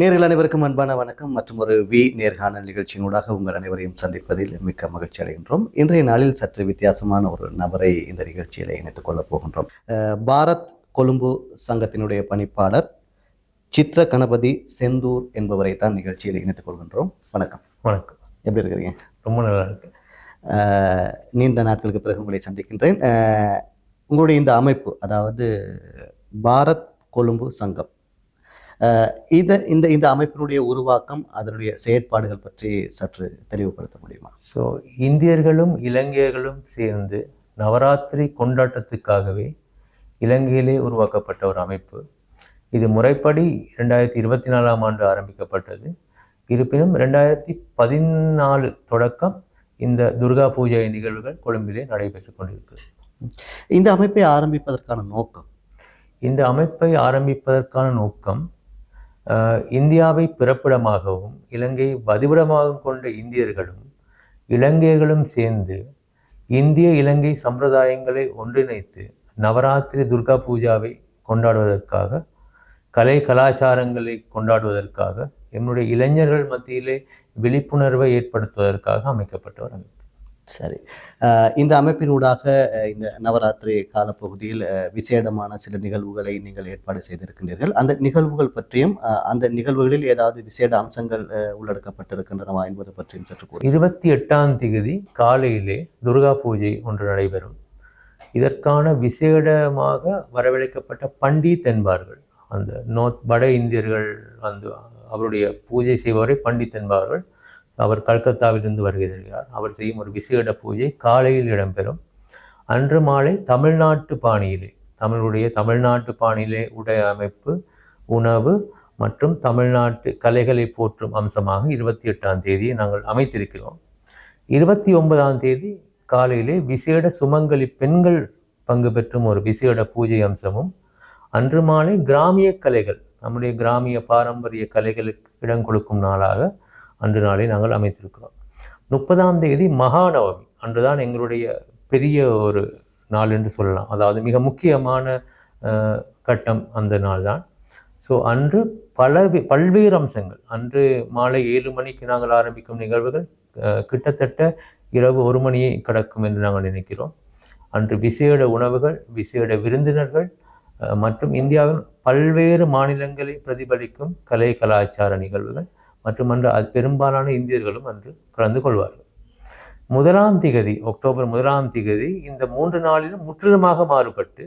நேர்கள் அனைவருக்கும் அன்பான வணக்கம். மற்றும் ஒரு வி நேர்காணல் நிகழ்ச்சியினூடாக உங்கள் அனைவரையும் சந்திப்பதில் மிக்க மகிழ்ச்சி அடைகின்றோம். இன்றைய நாளில் சற்று வித்தியாசமான ஒரு நபரை இந்த நிகழ்ச்சியில் இணைத்துக் கொள்ளப் போகின்றோம். பாரத் கொழும்பு சங்கத்தினுடைய பணிப்பாளர் சித்ர கணபதி செந்தூர் என்பவரை தான் நிகழ்ச்சியில் இணைத்துக் கொள்கின்றோம். வணக்கம். வணக்கம். எப்படி இருக்கிறீங்க? ரொம்ப நல்லா இருக்கு. நீண்ட நாட்களுக்கு பிறகு உங்களை சந்திக்கின்றேன். உங்களுடைய இந்த அமைப்பு அதாவது பாரத் கொழும்பு சங்கம் இத இந்த இந்த அமைப்பினுடைய உருவாக்கம் அதனுடைய செயற்பாடுகள் பற்றி சற்று தெளிவுபடுத்த முடியுமா? ஸோ இந்தியர்களும் இலங்கையர்களும் சேர்ந்து நவராத்திரி கொண்டாட்டத்துக்காகவே இலங்கையிலே உருவாக்கப்பட்ட ஒரு அமைப்பு. இது முறைப்படி ரெண்டாயிரத்தி இருபத்தி நாலாம் ஆண்டு ஆரம்பிக்கப்பட்டது. இருப்பினும் ரெண்டாயிரத்தி பதினாலு தொடக்கம் இந்த துர்கா பூஜை நிகழ்வுகள் கொழும்பிலே நடைபெற்று கொண்டிருக்கிறது. இந்த அமைப்பை ஆரம்பிப்பதற்கான நோக்கம்? இந்த அமைப்பை ஆரம்பிப்பதற்கான நோக்கம் இந்தியாவை பிறப்பிடமாகவும் இலங்கையை வதிவிடமாகவும் கொண்ட இந்தியர்களும் இலங்கையர்களும் சேர்ந்து இந்திய இலங்கை சம்பிரதாயங்களை ஒன்றிணைத்து நவராத்திரி துர்கா பூஜாவை கொண்டாடுவதற்காக கலை கலாச்சாரங்களை கொண்டாடுவதற்காக என்னுடைய இளைஞர்கள் மத்தியிலே விழிப்புணர்வை ஏற்படுத்துவதற்காக அமைக்கப்பட்ட ஒரு அமைப்பு சரி. இந்த அமைப்பினூடாக இந்த நவராத்திரி காலப்பகுதியில் விசேடமான சில நிகழ்வுகளை நீங்கள் ஏற்பாடு செய்திருக்கின்றீர்கள். அந்த நிகழ்வுகள் பற்றியும் அந்த நிகழ்வுகளில் ஏதாவது விசேட அம்சங்கள் உள்ளடக்கப்பட்டிருக்கின்றனவா என்பது பற்றியும் சற்று இருபத்தி எட்டாம் தேதி காலையிலே துர்கா பூஜை ஒன்று நடைபெறும். இதற்கான விசேடமாக வரவழைக்கப்பட்ட பண்டித் என்பார்கள். அந்த நோர்த் வட இந்தியர்கள் வந்து அவருடைய பூஜை செய்பவரை பண்டித் என்பார்கள். அவர் கல்கத்தாவிலிருந்து வருகிறார். அவர் செய்யும் ஒரு விசேட பூஜை காலையில் இடம்பெறும். அன்று மாலை தமிழ்நாட்டு பாணியிலே தமிழுடைய தமிழ்நாட்டு பாணியிலே உடை அமைப்பு உணவு மற்றும் தமிழ்நாட்டு கலைகளை போற்றும் அம்சமாக இருபத்தி எட்டாம் தேதியை நாங்கள் அமைத்திருக்கிறோம். இருபத்தி ஒன்பதாம் தேதி காலையிலே விசேட சுமங்கலி பெண்கள் பங்கு பெற்றும் ஒரு விசேட பூஜை அம்சமும் அன்று மாலை கிராமிய கலைகள் நம்முடைய கிராமிய பாரம்பரிய கலைகளுக்கு இடம் கொடுக்கும் நாளாக அன்று நாளை நாங்கள் அமைத்திருக்கிறோம். முப்பதாம் தேதி மகாநவமி. அன்றுதான் எங்களுடைய பெரிய ஒரு நாள் என்று சொல்லலாம். அதாவது மிக முக்கியமான கட்டம் அந்த நாள் தான் ஸோ அன்று பல பல்வேறு அம்சங்கள். அன்று மாலை ஏழு மணிக்கு நாங்கள் ஆரம்பிக்கும் நிகழ்வுகள் கிட்டத்தட்ட இரவு ஒரு மணியை கடக்கும் என்று நாங்கள் நினைக்கிறோம். அன்று விசேட உணவுகள் விசேட விருந்தினர்கள் மற்றும் இந்தியாவின் பல்வேறு மாநிலங்களை பிரதிபலிக்கும் கலை கலாச்சார நிகழ்வுகள். மற்றும் அன்று அது பெரும்பாலான இந்தியர்களும் அன்று கலந்து கொள்வார்கள். முதலாம் திகதி அக்டோபர் முதலாம் திகதி இந்த மூன்று நாளிலும் முற்றிலுமாக மாறுபட்டு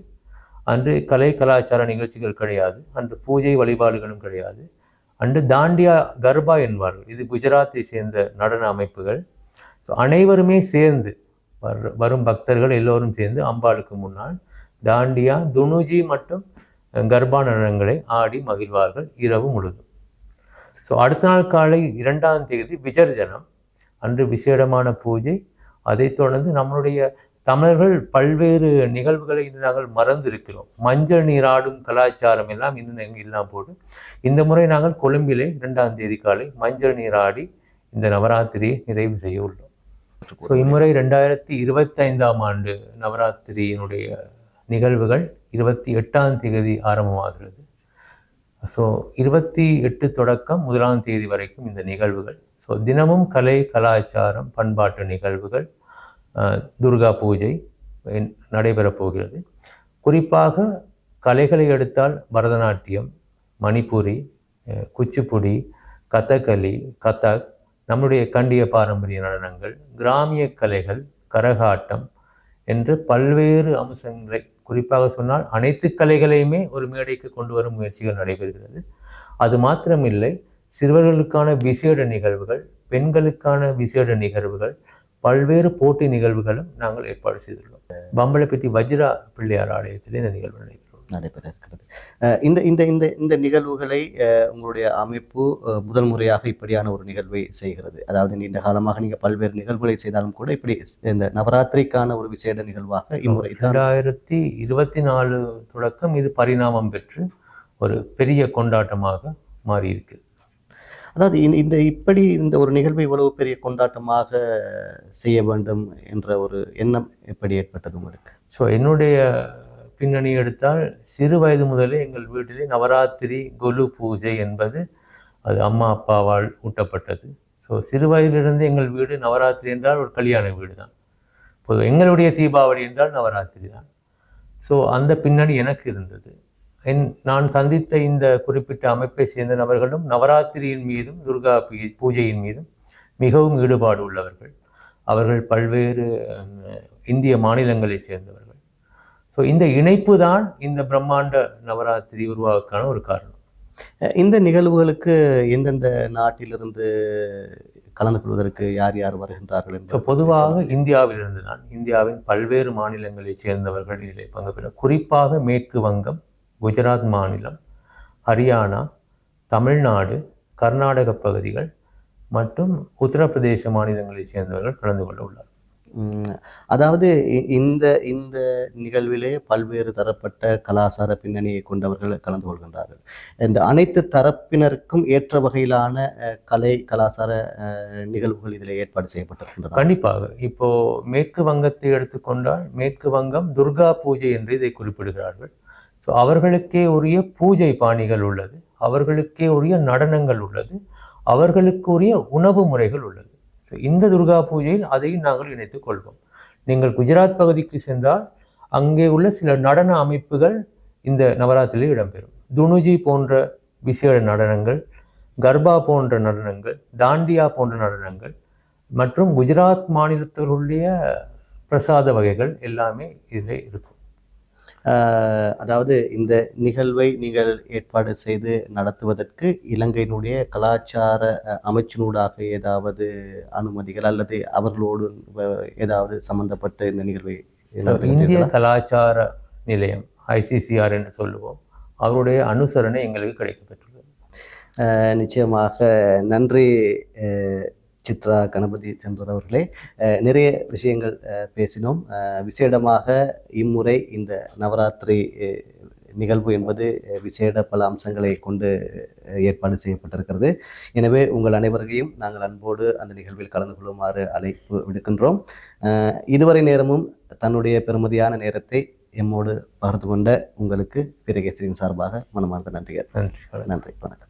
அன்று கலை கலாச்சார நிகழ்ச்சிகள் கிடையாது அன்று பூஜை வழிபாடுகளும் கிடையாது. அன்று தாண்டியா கர்பா என்பார்கள். இது குஜராத்தை சேர்ந்த நடன அமைப்புகள். ஸோ அனைவருமே சேர்ந்து வர வரும் பக்தர்கள் எல்லோரும் சேர்ந்து அம்பாளுக்கு முன்னால் தாண்டியா துணுஜி மற்றும் கர்பா நடனங்களை ஆடி மகிழ்வார்கள் இரவு முழுதும். ஸோ அடுத்த நாள் காலை இரண்டாம் தேதி விசர்ஜனம். அன்று விசேடமான பூஜை. அதைத் தொடர்ந்து நம்மளுடைய தமிழர்கள் பல்வேறு நிகழ்வுகளை இன்று நாங்கள் மறந்திருக்கிறோம். மஞ்சள் நீராடும் கலாச்சாரம் எல்லாம் இன்னும் எங்கே இல்லாமல் போடு இந்த முறை நாங்கள் கொழும்பிலே இரண்டாம் தேதி காலை மஞ்சள் நீராடி இந்த நவராத்திரியை நிறைவு செய்ய உள்ளோம். ஸோ இம்முறை ரெண்டாயிரத்தி இருபத்தைந்தாம் ஆண்டு நவராத்திரியினுடைய நிகழ்வுகள் இருபத்தி எட்டாம் தேதி ஆரம்பமாகிறது. ஸோ இருபத்தி எட்டு தொடக்கம் முதலாம் தேதி வரைக்கும் இந்த நிகழ்வுகள். ஸோ தினமும் கலை கலாச்சாரம் பண்பாட்டு நிகழ்வுகள் துர்கா பூஜை நடைபெறப் போகிறது. குறிப்பாக கலைகளை எடுத்தால் பரதநாட்டியம் மணிப்பூரி குச்சிப்புடி கதகளி கதக் நம்முடைய கண்டிய பாரம்பரிய நடனங்கள் கிராமிய கலைகள் கரகாட்டம் என்று பல்வேறு அம்சங்களை குறிப்பாக சொன்னால் அனைத்து கலைகளையுமே ஒரு மேடைக்கு கொண்டு வரும் முயற்சிகள் நடைபெறுகிறது. அது மாத்திரமில்லை சிறுவர்களுக்கான விசேட நிகழ்வுகள் பெண்களுக்கான விசேட நிகழ்வுகள் பல்வேறு போட்டி நிகழ்வுகளும் நாங்கள் ஏற்பாடு செய்துள்ளோம். பம்பளப்பட்டி வஜ்ரா பிள்ளையார் ஆலயத்தில் இந்த நிகழ்வு நடைபெறும் நடைபெற இருக்கிறது இந்த இந்த இந்த இந்த நிகழ்வுகளை உங்களுடைய அமைப்பு முதல் முறையாக இப்படியான ஒரு நிகழ்வை செய்கிறது. அதாவது நீண்ட காலமாக நீங்கள் பல்வேறு நிகழ்வுகளை செய்தாலும் கூட இப்படி இந்த நவராத்திரிக்கான ஒரு விசேட நிகழ்வாக இம்முறை ரெண்டாயிரத்தி இருபத்தி நாலு தொடக்கம் இது பரிணாமம் பெற்று ஒரு பெரிய கொண்டாட்டமாக மாறியிருக்கு. அதாவது இந்த இந்த இப்படி இந்த ஒரு நிகழ்வை இவ்வளவு பெரிய கொண்டாட்டமாக செய்ய வேண்டும் என்ற ஒரு எண்ணம் எப்படி ஏற்பட்டது உங்களுக்கு? ஸோ என்னுடைய பின்னணி எடுத்தால் சிறு வயது முதலே எங்கள் வீட்டிலே நவராத்திரி கொலு பூஜை என்பது அது அம்மா அப்பாவால் ஊட்டப்பட்டது. ஸோ சிறு வயதிலிருந்து எங்கள் வீடு நவராத்திரி என்றால் ஒரு கல்யாண வீடு தான் பொது எங்களுடைய தீபாவளி என்றால் நவராத்திரி தான் ஸோ அந்த பின்னணி எனக்கு இருந்தது. என் நான் சந்தித்த இந்த குறிப்பிட்ட அமைப்பை சேர்ந்த நபர்களும் நவராத்திரியின் மீதும் துர்கா பூ- பூஜையின் மீதும் மிகவும் ஈடுபாடு உள்ளவர்கள். அவர்கள் பல்வேறு இந்திய மாநிலங்களைச் சேர்ந்தவர்கள். ஸோ இந்த இணைப்பு தான் இந்த பிரம்மாண்ட நவராத்திரி உருவாக்கான ஒரு காரணம். இந்த நிகழ்வுகளுக்கு எந்தெந்த நாட்டிலிருந்து கலந்து கொள்வதற்கு யார் யார் வருகின்றார்கள் என்பது பொதுவாக இந்தியாவிலிருந்து தான் இந்தியாவின் பல்வேறு மாநிலங்களைச் சேர்ந்தவர்கள் இதில் பங்கு பெற குறிப்பாக மேற்கு வங்கம் குஜராத் மாநிலம் ஹரியானா தமிழ்நாடு கர்நாடக பகுதிகள் மற்றும் உத்தரப்பிரதேச மாநிலங்களைச் சேர்ந்தவர்கள் கலந்து கொள்ள உள்ளார் அதாவது இ- இந்த இந்த நிகழ்விலே பல்வேறு தரப்பட்ட கலாச்சார பின்னணியை கொண்டவர்கள் கலந்து கொள்கின்றார்கள். இந்த அனைத்து தரப்பினருக்கும் ஏற்ற வகையிலான கலை கலாச்சார நிகழ்வுகள் இதில் ஏற்பாடு செய்யப்பட்டிருக்கின்றன. கண்டிப்பாக. இப்போ மேற்கு வங்கத்தை எடுத்துக்கொண்டால் மேற்கு வங்கம் துர்கா பூஜை என்று இதை குறிப்பிடுகிறார்கள். ஸோ அவர்களுக்கே உரிய பூஜை பாணிகள் உள்ளது அவர்களுக்கே உரிய நடனங்கள் உள்ளது அவர்களுக்கு உரிய உணவு முறைகள் உள்ளது. ஸோ இந்த துர்கா பூஜையில் அதையும் நாங்கள் இணைத்துக் கொள்வோம். நீங்கள் குஜராத் பகுதிக்கு சென்றால் அங்கே உள்ள சில நடன அமைப்புகள் இந்த நவராத்திரியில் இடம்பெறும். துணுஜி போன்ற விசேட நடனங்கள் கர்பா போன்ற நடனங்கள் தாண்டியா போன்ற நடனங்கள் மற்றும் குஜராத் மாநிலத்திலுடைய பிரசாத வகைகள் எல்லாமே இதில் இருக்கும். அதாவது இந்த நிகழ்வை நீங்கள் ஏற்பாடு செய்து நடத்துவதற்கு இலங்கையினுடைய கலாச்சார அமைச்சினூடாக ஏதாவது அனுமதிகள் அல்லது அவர்களோடு ஏதாவது சம்பந்தப்பட்ட இந்த நிகழ்வை இந்திய? கலாச்சார நிலையம் ஐசிசிஆர் என்று சொல்லுவோம் அவருடைய அனுசரணை எங்களுக்கு கிடைக்கப்பெற்றுள்ளது நிச்சயமாக நன்றி சித்ரா கணபதி சென்றர் அவர்களே நிறைய விஷயங்கள் பேசினோம். விசேடமாக இம்முறை இந்த நவராத்திரி நிகழ்வு என்பது விசேட பல அம்சங்களை கொண்டு ஏற்பாடு செய்யப்பட்டிருக்கிறது. எனவே உங்கள் அனைவரையும் நாங்கள் அன்போடு அந்த நிகழ்வில் கலந்து கொள்ளுமாறு அழைப்பு விடுக்கின்றோம். இதுவரை நேரமும் தன்னுடைய பெருமதியான நேரத்தை எம்மோடு பகிர்ந்து கொண்ட உங்களுக்கு பிரகேசரின் சார்பாக மனமார்ந்த நன்றிகள். நன்றி நன்றி வணக்கம்.